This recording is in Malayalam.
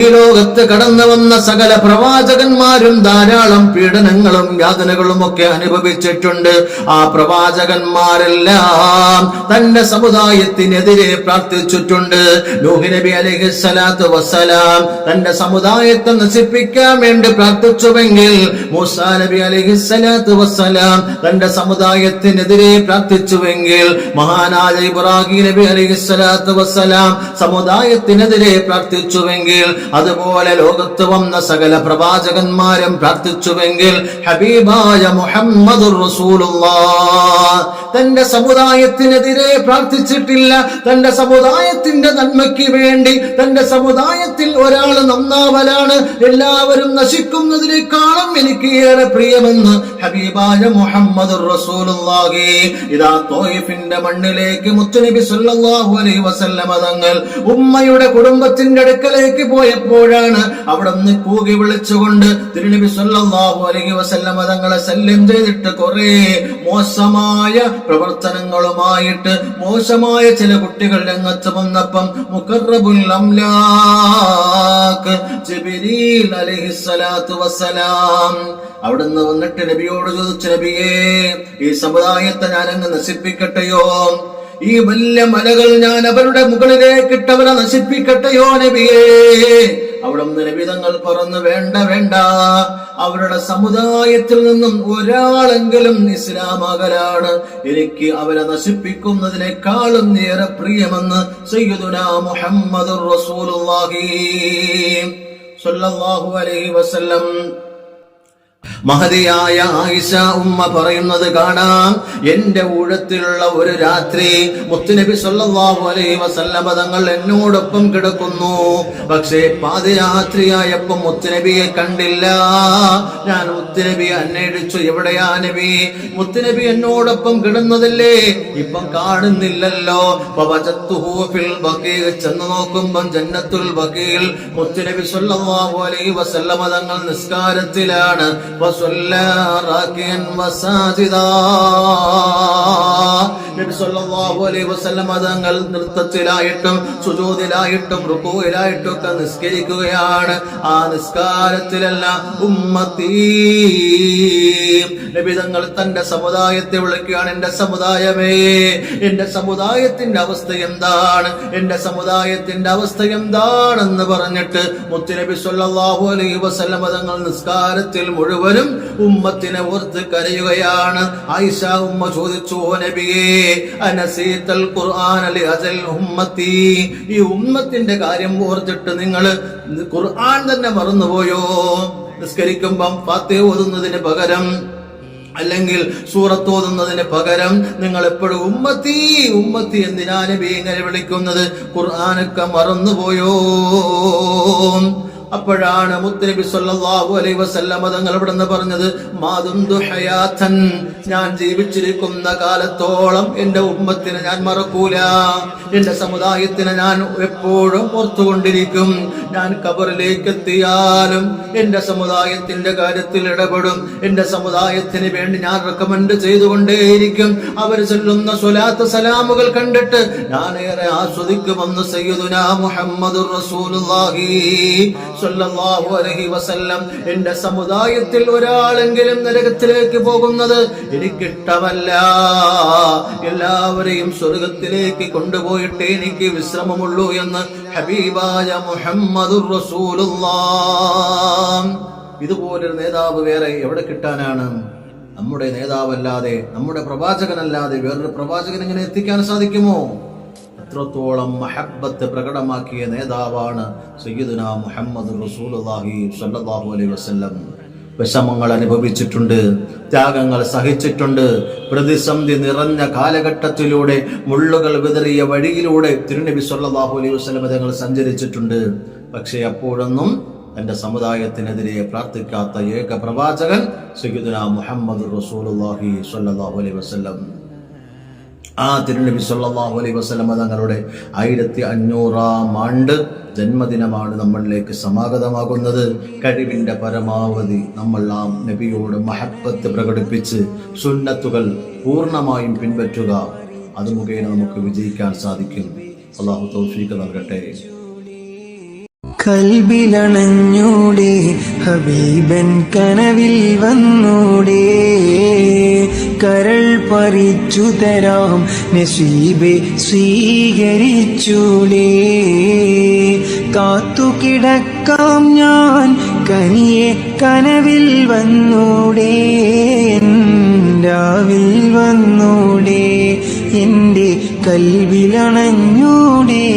ഈ ലോകത്ത് കടന്നു വന്ന സകല പ്രവാചകന്മാരും ധാരാളം പീഡനങ്ങളും യാതനകളും ഒക്കെ അനുഭവിച്ചിട്ടുണ്ട്. ആ പ്രവാചകന്മാരെല്ലാം തന്റെ സമുദായത്തിനെതിരെ പ്രാർത്ഥിച്ചിട്ടുണ്ട്. നബി അലൈഹി സ്വലാത്തു വസ്സലാം തന്റെ സമുദായത്തെ നശിപ്പിക്കാൻ വേണ്ടി പ്രാർത്ഥിച്ചുവെങ്കിൽ നബി അലഹി സ്വലാത്തു വസ്സലാം തന്റെ സമുദായത്തിനെതിരെ പ്രാർത്ഥിച്ചുവെങ്കിൽ മഹാനായ ഇബ്രാഹിം നബി അലഹി സ്വലാത്തു വസ്സലാം സമുദായത്തിനെതിരെ പ്രാർത്ഥിച്ചുവെങ്കിൽ അതുപോലെ ലോകത്ത് വന്ന സകല പ്രവാചകന്മാരും പ്രാർത്ഥിച്ചുവെങ്കിൽ ഹബീബായ മുഹമ്മദ് തന്റെ സമുദായത്തിനെതിരെ പ്രാർത്ഥിച്ചിട്ടില്ല. തന്റെ സമുദായത്തിന്റെ നന്മയ്ക്ക് വേണ്ടി തന്റെ സമുദായത്തിൽ ഒരാൾ നന്നാവലാണ്. എല്ലാവരും നശിക്കുന്നതിനേക്കാളും എനിക്ക് ഏറെ പ്രിയമെന്ന് ഹബീബായ മുഹമ്മദ് ഇതാ തോയിഫിന്റെ മണ്ണിലേക്ക് മുത്തുനബി സുല്ലാഹു അലൈ വസല്ലമ തങ്ങൾ ഉമ്മയുടെ കുടുംബത്തിന്റെ അടുക്കലേക്ക് പോയപ്പോഴാണ് അവിടെ നിന്ന് കൂകി വിളിച്ചുകൊണ്ട് തിരുനബി സല്ലല്ലാഹു അലൈഹി വസല്ലം തങ്ങളെ ശല്യം ചെയ്തിട്ട് കുറെ മോശമായ പ്രവർത്തനങ്ങളുമായിട്ട് മോശമായ ചില കുട്ടികൾ രംഗത്ത് വന്നപ്പം മുഖറബുൽ ജിബ്രീൽ അലൈഹിസ്സലാത്തു വസ്സലാം അവിടുന്ന് വന്നിട്ട് നബിയോട് ചോദിച്ചു നബിയേ ഈ സമുദായത്തെ അങ്ങ് നശിപ്പിക്കട്ടെയോ? ഈ വലിയ മലകൾ ഞാൻ അവരുടെ മുകളിലേക്ക് ഇട്ടവരെ നശിപ്പിക്കട്ടെയോ നബിയേ? അവിടെ നബിതങ്ങൾ പറഞ്ഞു വേണ്ട വേണ്ട. അവരുടെ സമുദായത്തിൽ നിന്നും ഒരാളെങ്കിലും ഇസ്ലാമകലാണ്. എനിക്ക് അവരെ നശിപ്പിക്കുന്നതിനേക്കാളും നേരെ പ്രിയമെന്ന് സയ്യിദുന മുഹമ്മദ് റസൂലുള്ളാഹി സ്വല്ലല്ലാഹു അലൈഹി വസല്ലം മഹതിയായ ആയിഷ ഉമ്മ പറയുന്നത് കാണാം. എന്റെ ഊഴത്തിലുള്ള ഒരു രാത്രി മുത്തുനബി സല്ലല്ലാഹു അലൈഹി വസല്ലമ തങ്ങൾ എന്നോടൊപ്പം കിടക്കുന്നു. പക്ഷേ പാതിരാത്രിയായപ്പോൾ മുത്തുനബിയെ കണ്ടില്ല. ഞാൻ മുത്തുനബിയെ അന്വേഷിച്ചു എവിടെയാ നബി? മുത്തുനബി എന്നോടൊപ്പം കിടന്നതല്ലേ? ഇപ്പം കാണുന്നില്ലല്ലോ. ഫിൽ ചെന്ന് നോക്കുമ്പം ജന്നത്തുൽ ബഖീൽ മുത്തുനബി സല്ലല്ലാഹു അലൈഹി വസല്ലമ തങ്ങൾ നിസ്കാരത്തിലാണ്. وصلى راكعا وساجدا നബി സല്ലല്ലാഹു അലൈഹി തങ്ങൾ നൃത്തത്തിലായിട്ടും സുജൂദിലായിട്ടും റുക്കൂയിലായിട്ടും ഒക്കെ നിസ്കരിക്കുകയാണ്. ആ നിസ്കാരത്തിലല്ല ഉമ്മത്തീ. നബി തങ്ങൾ തന്റെ സമുദായത്തെ വിളിക്കുകയാണ് എന്റെ സമുദായമേ എന്റെ സമുദായത്തിന്റെ അവസ്ഥ എന്താണ്? എന്റെ സമുദായത്തിന്റെ അവസ്ഥ എന്താണെന്ന് പറഞ്ഞിട്ട് മുത്തുനബി സല്ലല്ലാഹു അലൈഹി വസല്ലം തങ്ങൾ നിസ്കാരത്തിൽ മുഴുവനും ഉമ്മത്തിനെ ഓർത്ത് കരയുകയാണ്. ആയിഷ ഉമ്മ ചോദിച്ചു "ഓ നബിയേ ലിഅജൽ ഉമ്മത്തി. ഈ ഉമ്മത്തിന്റെ കാര്യം ഓർത്തിട്ട് നിങ്ങൾ ഖുർആൻ തന്നെ മറന്നുപോയോ? നിസ്കരിക്കുമ്പം ഫാത്തിഹ ഓതുന്നതിന് പകരം അല്ലെങ്കിൽ സൂറത്ത് ഓതുന്നതിന് പകരം നിങ്ങൾ എപ്പോഴും ഉമ്മത്തി ഉമ്മത്തി എന്തിനാ നബി ഇങ്ങനെ വിളിക്കുന്നത്? ഖുർആനൊക്കെ മറന്നുപോയോ? അപ്പോഴാണ് മുത്തനബി സല്ലല്ലാഹു അലൈഹി വസല്ലമ തങ്ങൾ ഇവിടുന്ന് പറഞ്ഞത് മാതുന്തു ഞാൻ ജീവിച്ചിരിക്കുന്ന കാലത്തോളം എന്റെ ഉമ്മത്തിനെ ഞാൻ മറക്കൂല. എന്റെ സമുദായത്തിനെ ഞാൻ എപ്പോഴും ഓർത്തുകൊണ്ടിരിക്കും. ഞാൻ കബറിലേക്ക് എത്തിയാലും എന്റെ സമുദായത്തിന്റെ കാര്യത്തിൽ ഇടപെടും. എന്റെ സമുദായത്തിന് വേണ്ടി ഞാൻ റെക്കമെൻഡ് ചെയ്തുകൊണ്ടേയിരിക്കും. അവർ ചൊല്ലുന്ന സ്വലാത്ത് സലാമുകൾ കണ്ടിട്ട് ഞാനേറെ ആസ്വദിക്കുമെന്ന് സയ്യിദുനാ മുഹമ്മദ് റസൂലുള്ളാഹി സ്വല്ലല്ലാഹു അലൈഹി വസല്ലം എന്റെ സമുദായത്തിൽ ഒരാളെങ്കിലും നരകത്തിലേക്ക് പോകുന്നത് എനിക്കിഷ്ടമല്ല. എല്ലാവരെയും സ്വർഗത്തിലേക്ക് കൊണ്ടുപോയിട്ട് എനിക്ക് വിശ്രമമുള്ളൂ എന്ന് ഹബീബായ റസൂലുള്ളാഹ്. ഇതുപോലൊരു നേതാവ് വേറെ എവിടെ കിട്ടാനാണ്? നമ്മുടെ നേതാവല്ലാതെ നമ്മുടെ പ്രവാചകനല്ലാതെ വേറൊരു പ്രവാചകൻ എങ്ങനെ എത്തിക്കാൻ സാധിക്കുമോ? അത്രത്തോളം മഹബത്ത് പ്രകടമാക്കിയ നേതാവാണ് സയ്യിദുന മുഹമ്മദ് റസൂലുള്ളാഹി സ്വല്ലല്ലാഹു അലൈഹി വസല്ലം. വിഷമങ്ങൾ അനുഭവിച്ചിട്ടുണ്ട് ത്യാഗങ്ങൾ സഹിച്ചിട്ടുണ്ട്. പ്രതിസന്ധി നിറഞ്ഞ കാലഘട്ടത്തിലൂടെ മുള്ളുകൾ വിതറിയ വഴിയിലൂടെ തിരുനബി സല്ലല്ലാഹു അലൈഹി വസല്ലം തങ്ങൾ സഞ്ചരിച്ചിട്ടുണ്ട്. പക്ഷേ അപ്പോഴൊന്നും തന്റെ സമുദായത്തിനെതിരെ പ്രാർത്ഥിക്കാത്ത ഏക പ്രവാചകൻ സയ്യിദുന മുഹമ്മദ് റസൂലുള്ളാഹി സ്വല്ലല്ലാഹു അലൈഹി വസല്ലം. ആ തിരുനബി സല്ലല്ലാഹു അലൈഹി വസല്ലമ തങ്ങളുടെ ആയിരത്തി അഞ്ഞൂറാം ആണ്ട് ജന്മദിനമാണ് നമ്മളിലേക്ക് സമാഗതമാകുന്നത്. കഴിവിന്റെ പരമാവധി നമ്മൾ ആ നബിയോട് മഹബത്ത് പ്രകടിപ്പിച്ച് സുന്നത്തുകൾ പൂർണമായും പിൻപറ്റുക. അത് മുഖേന നമുക്ക് വിജയിക്കാൻ സാധിക്കും. അള്ളാഹു തൗഫീഖ് നൽകട്ടെ. കൽബിലണഞ്ഞൂടെ ഹബീബൻ കനവിൽ വന്നൂടെ. കരൾ പറിച്ചു തരാം നസീബെ സ്വീകരിച്ചൂടെ. കാത്തുകിടക്കാം ഞാൻ കനിയെ കനവിൽ വന്നൂടെ. രാവിൽ വന്നൂടെ എന്റെ കൽവിലണഞ്ഞൂടെ